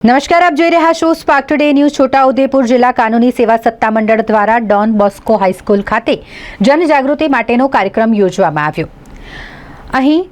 નમસ્કાર, આપ જોઈ રહ્યા છો સ્પાર્ક ટુડે ન્યૂઝ છોટાઉદેપુર જિલ્લા કાનૂની સેવા સત્તામંડળ દ્વારા ડોન બોસ્કો હાઈસ્કૂલ ખાતે જનજાગૃતિ માટેનો કાર્યક્રમ યોજવામાં આવ્યો. અહીં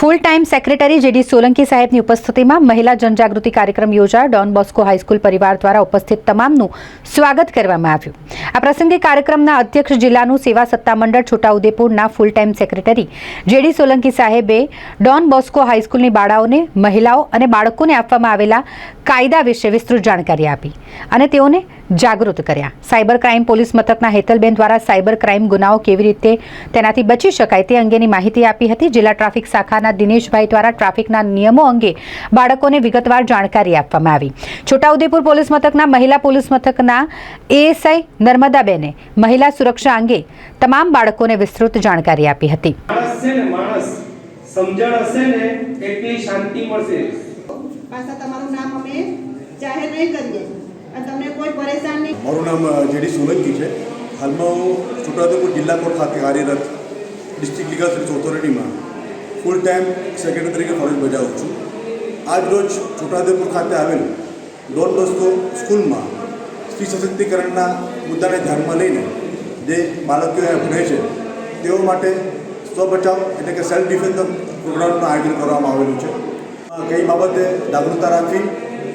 full time secretary J D Solanki સાહેબની ઉપસ્થિતિમાં મહિલા જનજાગૃતિ કાર્યક્રમ યોજાયો. ડોન બોસ્કો હાઈસ્કૂલ પરિવાર દ્વારા ઉપસ્થિત તમામનું સ્વાગત કરવામાં આવ્યું. આ પ્રસંગે કાર્યક્રમના અધ્યક્ષ જિલ્લાનું સેવા સત્તામંડળ છોટાઉદેપુરના full time secretary J D Solanki સાહેબે ડોન બોસ્કો હાઈસ્કૂલની બાળાઓને, મહિલાઓ અને બાળકોને આપવામાં આવેલા કાયદા વિશે વિસ્તૃત જાણકારી આપી. અને તેઓને જાગૃત કર્યા. સાયબર ક્રાઇમ પોલીસ મથકના હેતલબેન દ્વારા સાયબર ક્રાઇમ ગુનાઓ કેવી રીતે તેનાથી બચી શકાય તે અંગેની માહિતી આપી હતી. જિલ્લા ટ્રાફિક શાખાના દિનેશભાઈ દ્વારા ટ્રાફિકના નિયમો અંગે બાળકોને વિગતવાર જાણકારી આપવામાં આવી. છોટાઉદેપુર પોલીસ મથકના મહિલા પોલીસ મથકના એએસઆઈ નર્મદાબેને મહિલા સુરક્ષા અંગે તમામ બાળકોને વિસ્તૃત જાણકારી આપી હતી. સમજણ હશે ને એટલી શાંતિ મળશે. પાછા તમારું નામ અમે જાહેર નહીં કરીએ. મારું નામ જેડી સોલંકી છે. હાલમાં હું છોટાઉદેપુર જિલ્લા કોર્ટ ખાતે કાર્યરત ડિસ્ટ્રિક્ટ લીગલ સર્વિસ ઓથોરિટીમાં ફૂલ ટાઈમ સેક્રેટરી તરીકે ફરજ બજાવું છું. આજ રોજ છોટાઉદેપુર ખાતે આવેલ ડોન બોસ્કો સ્કૂલમાં સ્ત્રી સશક્તિકરણના મુદ્દાને ધ્યાનમાં લઈને જે બાળકીઓ ભણે છે, તેઓ માટે સ્વબચાવ એટલે કે સેલ્ફ ડિફેન્સ પ્રોગ્રામનું આયોજન કરવામાં આવેલું છે. કઈ બાબતે જાગૃતતા રાખવી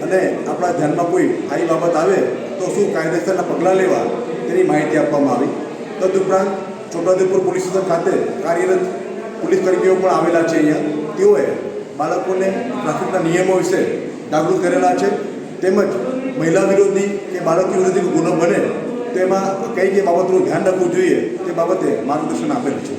અને આપણા ધ્યાનમાં કોઈ આવી બાબત આવે તો શું કાયદેસરના પગલાં લેવા તેની માહિતી આપવામાં આવી. તદુપરાંત છોટાઉદેપુર પોલીસ સ્ટેશન ખાતે કાર્યરત પોલીસ કર્મીઓ પણ આવેલા છે અહીંયા. તેઓએ બાળકોને ટ્રાફિકના નિયમો વિશે જાગૃત કરેલા છે. તેમજ મહિલા વિરોધી કે બાળક વિરોધી ગુનો બને તેમાં કઈ કઈ બાબતનું ધ્યાન રાખવું જોઈએ તે બાબતે માર્ગદર્શન આપેલ છે.